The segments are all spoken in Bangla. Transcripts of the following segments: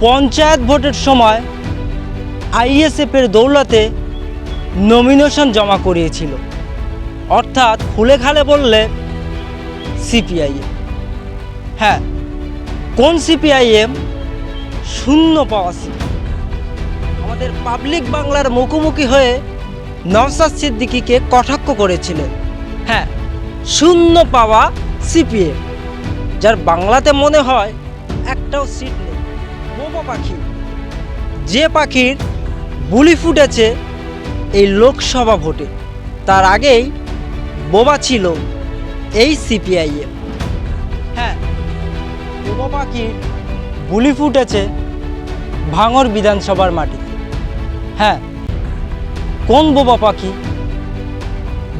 পঞ্চায়েত ভোটের সময় আইএসএফের দৌলতে নমিনেশন জমা করিয়েছিল। অর্থাৎ খুলে খালে বললে সিপিআইএম। হ্যাঁ কোন সিপিআইএম? শূন্য পাওয়া আমাদের পাবলিক বাংলার মুখোমুখি হয়ে নওসাদ সিদ্দিকিকে কটাক্ষ করেছিলেন। হ্যাঁ শূন্য পাওয়া সিপিএম যার বাংলাতে মনে হয় একটাও সিট পাখি। যে পাখির বুলি ফুটেছে এই লোকসভা ভোটে, তার আগেই বোবা ছিল এই সিপিআইএম হ্যাঁ বোবা পাখির বুলি ফুটেছে ভাঙর বিধানসভার মাটিতে। হ্যাঁ কোন বোবা পাখি?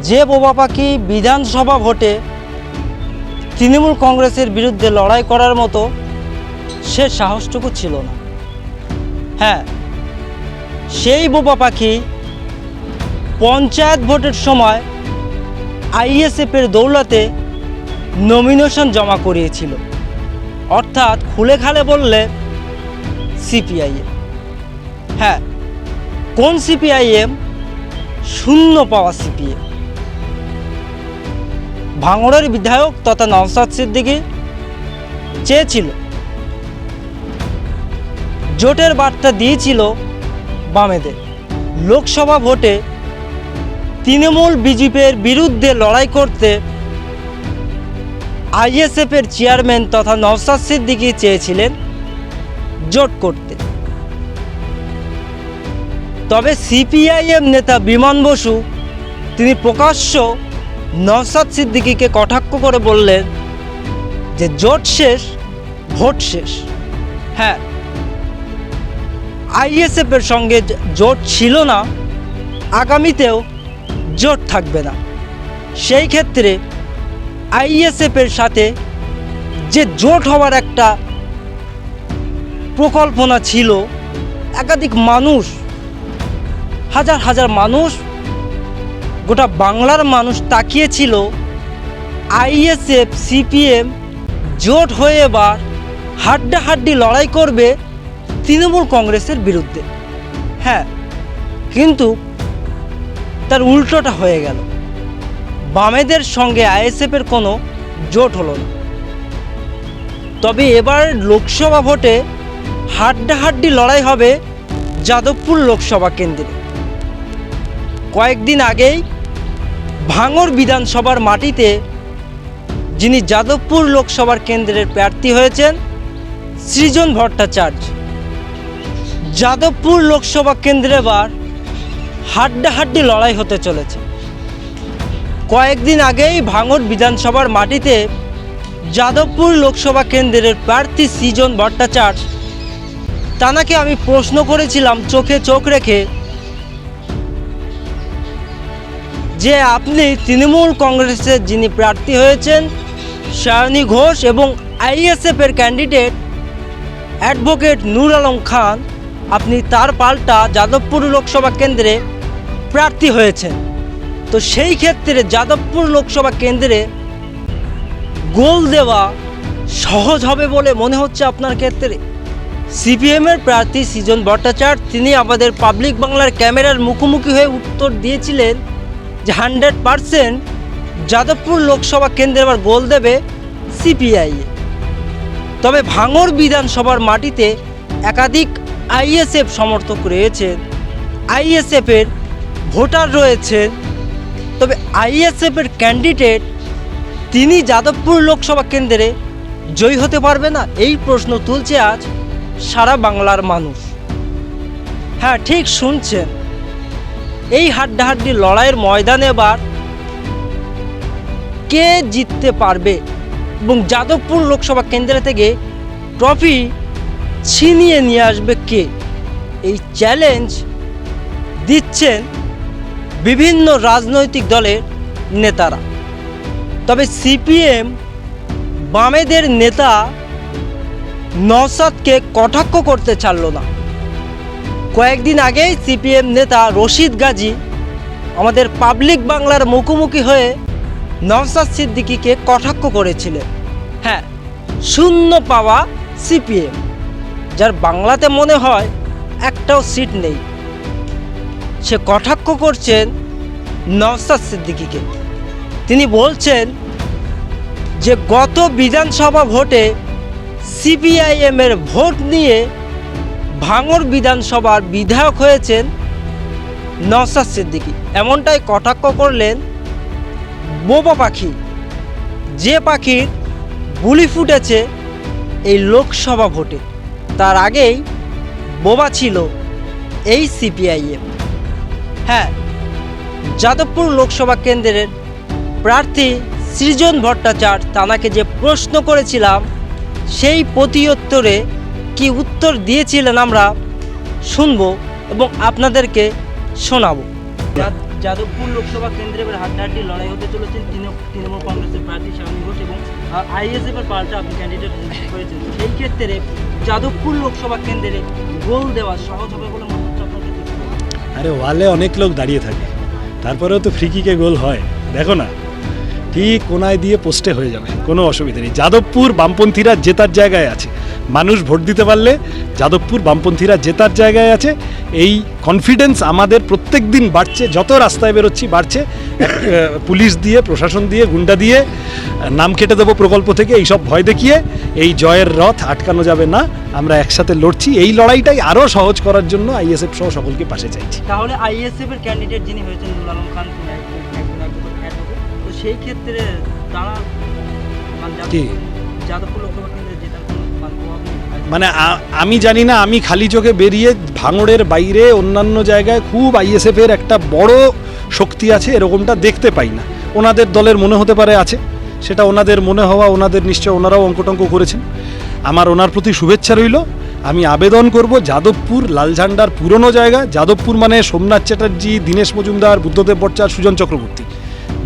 যে বোবা পাখি বিধানসভা ভোটে তৃণমূল কংগ্রেসের বিরুদ্ধে লড়াই করার মতো সে সাহসটুকু ছিল না। হ্যাঁ সেই বোবা পাখি পঞ্চায়েত ভোটের সময় আইএসএফের দৌলতে নমিনেশন জমা করিয়েছিল। অর্থাৎ খুলে খালে বললে সিপিআইএম। হ্যাঁ কোন সিপিআইএম? শূন্য পাওয়া সিপিএম। ভাঙড়ের বিধায়ক তথা নওসাদ সিদ্দিকি চেয়েছিল জোটের বার্তা দিয়েছিল বামেদের। লোকসভা ভোটে তৃণমূল বিজেপির বিরুদ্ধে লড়াই করতে আইএসএফের চেয়ারম্যান তথা নওসাদ সিদ্দিকি চেয়েছিলেন জোট করতে। তবে সিপিআইএম নেতা বিমান বসু, তিনি প্রকাশ্য নওসাদ সিদ্দিকিকে কটাক্ষ করে বললেন যে জোট শেষ, ভোট শেষ। হ্যাঁ আইএসএফের সঙ্গে জোট ছিল না, আগামীতেও জোট থাকবে না। সেই ক্ষেত্রে আইএসএফের সাথে যে জোট হওয়ার একটা প্রকল্পনা ছিল, একাধিক মানুষ, হাজার হাজার মানুষ, গোটা বাংলার মানুষ তাকিয়েছিল, আইএসএফ, সিপিএম জোট হয়ে এবার হাড্ডাহাড্ডি লড়াই করবে তৃণমূল কংগ্রেসের বিরুদ্ধে। হ্যাঁ কিন্তু তার উল্টোটা হয়ে গেল। বামেদের সঙ্গে আইএসএফের কোনো জোট হলো না। তবে এবার লোকসভা ভোটে হাড্ডাহাড্ডি লড়াই হবে যাদবপুর লোকসভা কেন্দ্রে। কয়েকদিন আগেই ভাঙর বিধানসভার মাটিতে যিনি যাদবপুর লোকসভার কেন্দ্রের প্রার্থী হয়েছেন সৃজন ভট্টাচার্য। যাদবপুর লোকসভা কেন্দ্রে এবার হাড্ডাহাড্ডি লড়াই হতে চলেছে। কয়েকদিন আগেই ভাঙর বিধানসভার মাটিতে যাদবপুর লোকসভা কেন্দ্রের প্রার্থী সৃজন ভট্টাচার্য। তানাকে আমি প্রশ্ন করেছিলাম চোখে চোখ রেখে যে আপনি তৃণমূল কংগ্রেসের যিনি প্রার্থী হয়েছেন সায়নী ঘোষ এবং আইএসএফের ক্যান্ডিডেট অ্যাডভোকেট নূর আলম খান আপনি তার পাল্টা যাদবপুর লোকসভা কেন্দ্রে প্রার্থী হয়েছেন। তো সেই ক্ষেত্রে যাদবপুর লোকসভা কেন্দ্রে গোল দেওয়া সহজ হবে বলে মনে হচ্ছে আপনার ক্ষেত্রে? সিপিএমের প্রার্থী সৃজন ভট্টাচার্য, তিনি আমাদের পাবলিক বাংলার ক্যামেরার মুখোমুখি হয়ে উত্তর দিয়েছিলেন যে হান্ড্রেড পারসেন্ট যাদবপুর লোকসভা কেন্দ্রে এবার গোল দেবে সিপিআই তবে ভাঙর বিধানসভার মাটিতে একাধিক আইএসএফ সমর্থক রয়েছেন আইএসএফের ভোটার রয়েছেন তবে আইএসএফের ক্যান্ডিডেট তিনি যাদবপুর লোকসভা কেন্দ্রে জয়ী হতে পারবে না, এই প্রশ্ন তুলছে আজ সারা বাংলার মানুষ। হ্যাঁ ঠিক শুনছেন। এই হাড্ডাহাড্ডি লড়াইয়ের ময়দানে এবার কে জিততে পারবে? এবং যাদবপুর লোকসভা কেন্দ্র থেকে ট্রফি ছিনিয়ে নিয়ে আসবে কে? এই চ্যালেঞ্জ দিচ্ছেন বিভিন্ন রাজনৈতিক দলের নেতারা। তবে সিপিএম বামেদের নেতা নওসাদকে কটাক্ষ করতে ছাড়ল না। কয়েকদিন আগেই সিপিএম নেতা রশিদ গাজী আমাদের পাবলিক বাংলার মুখোমুখি হয়ে নওসাদ সিদ্দিকিকে কটাক্ষ করেছিলেন। হ্যাঁ শূন্য পাওয়া সিপিএম। যার বাংলাতে মনে হয় একটাও সিট নেই। সে কটাক্ষ করছেন নওসাদ সিদ্দিকিকে। তিনি বলছেন যে, গত বিধানসভা ভোটে সিপিআইএমের ভোট নিয়ে ভাঙর বিধানসভার বিধায়ক হয়েছেন নওসাদ সিদ্দিকী। এমনটাই কটাক্ষ করলেন বোবা পাখি। যে পাখির বুলি ফুটেছে এই লোকসভা ভোটে। তার আগেই বোবা ছিল এই সিপিআইএম হ্যাঁ যাদবপুর লোকসভা কেন্দ্রের প্রার্থী সৃজন ভট্টাচার্য তানাকে যে প্রশ্ন করেছিলাম, সেই প্রতিউত্তরে কি উত্তর দিয়েছিলেন আমরা শুনব এবং আপনাদেরকে শোনাবো। যাদবপুর লোকসভা কেন্দ্রে এবার হাড্ডাহাড্ডি লড়াই হতে চলেছেন তৃণ- তৃণমূল কংগ্রেসের প্রার্থী শামী ঘোষ এবং আইএসএফ এর পাল্টা আপনি ক্যান্ডিডেট করেছেন সেই ক্ষেত্রে যাদবপুর লোকসভা কেন্দ্রে গোল দেওয়া সহজ হবে বলে মনে হচ্ছে আরে ওয়ালে অনেক লোক দাঁড়িয়ে থাকে। তারপরেও তো ফ্রিকিকে গোল হয়। দেখো না, ঠিক কোনায় দিয়ে পোস্টে হয়ে যাবে। কোনো অসুবিধা নেই। যাদবপুর বামপন্থীরা জেতার জায়গায় আছে। মানুষ ভোট দিতে পারলে যাদবপুর বামপন্থীরা জেতার জায়গায় আছে এই কনফিডেন্স আমাদের প্রত্যেক দিন বাড়ছে যত রাস্তায় বেরোচ্ছি বাড়ছে পুলিশ দিয়ে প্রশাসন দিয়ে গুন্ডা দিয়ে নাম কেটে দেবো প্রকল্প থেকে এইসব ভয় দেখিয়ে এই জয়ের রথ আটকানো যাবে না আমরা একসাথে লড়ছি এই লড়াইটাই আরও সহজ করার জন্য আইএসএফ সহ সকলকে পাশে চাইছি তাহলে আইএসএফ এর ক্যান্ডিডেট যিনি হয়েছেন খান সেই ক্ষেত্রে তারা মানে কি? যাদবপুর লোকসভা মানে আমি জানি না, আমি খালি চোখে বেরিয়ে ভাঙড়ের বাইরে অন্যান্য জায়গায় খুব আইএসএফ এর একটা বড় শক্তি আছে, এরকমটা দেখতে পাই না। ওনাদের দলের মনে হতে পারে আছে, সেটা ওনাদের মনে হওয়া, ওনাদের নিশ্চয় ওনারাও অঙ্কটঙ্ক করেছেন। আমার ওনার প্রতি শুভেচ্ছা রইল। আমি আবেদন করব যাদবপুর লাল ঝান্ডার পুরনো জায়গা, যাদবপুর মানে সোমনাথ চ্যাটার্জি, দীনেশ মজুমদার, বুদ্ধদেব ভট্টাচার্য, সুজন চক্রবর্তী।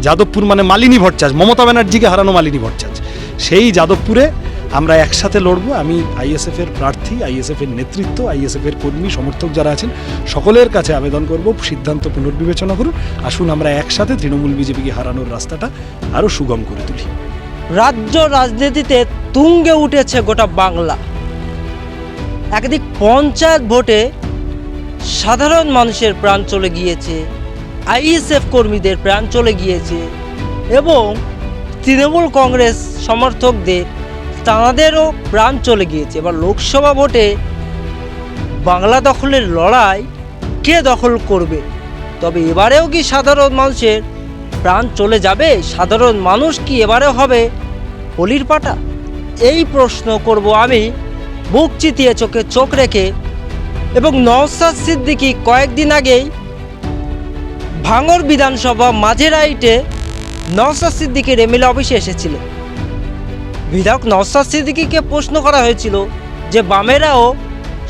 যাদবপুর মানে মালিনী ভট্টাচার্য, মমতা ব্যানার্জিকে হারানো মালিনী ভট্টাচার্য। সেই যাদবপুরে আমরা একসাথে লড়বো, আমি আইএসএফ এর প্রার্থী আইএসএফ এর নেতৃত্ব আইএসএফ এর কর্মী, সমর্থক যারা আছেন, সকলের কাছে আবেদন করব, সিদ্ধান্ত পুনর্বিবেচনা করুন। আসুন আমরা একসাথে তৃণমূল বিজেপিকে হারানোর রাস্তাটা আরও সুগম করে তুলি। রাজ্য রাজনীতিতে তুঙ্গে উঠেছে গোটা বাংলা। একদিক পঞ্চায়েত ভোটে সাধারণ মানুষের প্রাণ চলে গিয়েছে আইএসএফ কর্মীদের প্রাণ চলে গিয়েছে এবং তৃণমূল কংগ্রেস সমর্থকদের তাঁদেরও প্রাণ চলে গিয়েছে। এবার লোকসভা ভোটে বাংলা দখলের লড়াই কে দখল করবে? তবে এবারেও কি সাধারণ মানুষের প্রাণ চলে যাবে? সাধারণ মানুষ কি এবারে হবে পলির পাটা? এই প্রশ্ন করব আমি। বুক চিতিয়ে চোখে চোখ রেখে। এবং নওসাদ সিদ্দিকি কয়েকদিন আগেই ভাঙর বিধানসভা মাঝেরাইটে নওসাদ সিদ্দিকির এমএলএ অফিসে এসেছিলেন। বিধায়ক নওসাদ সিদ্দিকিকে প্রশ্ন করা হয়েছিল যে বামেরাও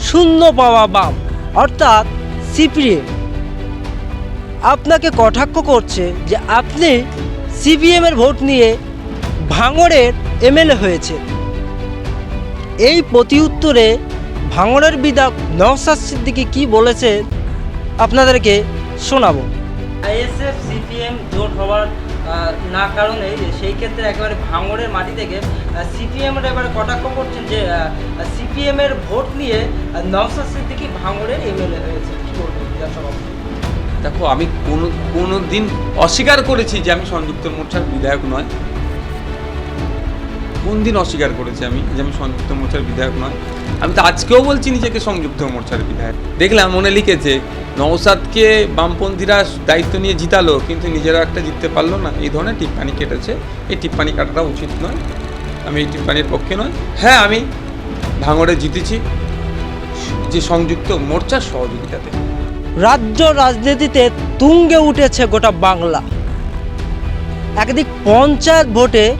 শূন্য পাওয়া বাম, অর্থাৎ সিপিএম। আপনাকে কটাক্ষ করছে যে আপনি সিপিএম এর ভোট নিয়ে ভাঙড়ের এমএলএ হয়েছে এই প্রতি উত্তরে ভাঙড়ের বিধায়ক নওসাদ সিদ্দিকি কি বলেছেন আপনাদেরকে শোনাবো। আইএসএফ সিপিএম জোট হওয়ার না কারণে সেই ক্ষেত্রে একেবারে ভাঙড়ের মাটি থেকে সিপিএম এর এবারে কটাক্ষ করছেন যে সিপিএম এর ভোট নিয়ে নওসাদ সিদ্দিকি ভাঙড়ের এমএলএ হয়েছে। কি দেখো, আমি কোনো কোনো দিন অস্বীকার করেছি যে আমি সংযুক্ত মোর্চার বিধায়ক নয়। কোন দিন অস্বীকার করেছি আমি যে আমি সংযুক্ত মোর্চার বিধায়ক নয়। আমি তো আজকেও বলছি নিজেকে সংযুক্ত মোর্চার বিধায়ক। দেখলাম মনে লিখেছে নওসাদকে বামপন্থীরা দায়িত্ব নিয়ে জিতালো, কিন্তু নিজেরা একটা জিততে পারল না। এই ধরনের টিপ্পানি কেটেছে। এই টিপ্পানি কাটাটা উচিত নয়। আমি এই টিপ্পানির পক্ষে নয়। হ্যাঁ আমি ভাঙড়ে জিতেছি। যে সংযুক্ত মোর্চার সহযোগিতাতে। রাজ্য রাজনীতিতে তুঙ্গে উঠেছে গোটা বাংলা। একদিক পঞ্চায়েত ভোটে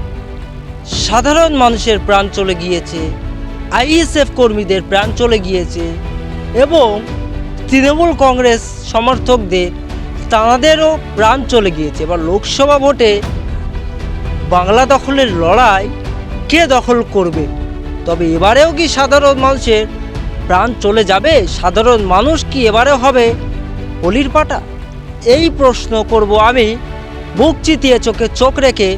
সাধারণ মানুষের প্রাণ চলে গিয়েছে। আইএসএফ কর্মীদের প্রাণ চলে গিয়েছে। এবং তৃণমূল কংগ্রেস সমর্থকদের তাঁদেরও প্রাণ চলে গিয়েছে। এবার লোকসভা ভোটে বাংলা দখলের লড়াই কে দখল করবে? তবে এবারেও কি সাধারণ মানুষের প্রাণ চলে যাবে? সাধারণ মানুষ কি এবারে হবে পলির পাটা? এই প্রশ্ন করব আমি। বুক চিতিয়ে চোখে চোখ রেখে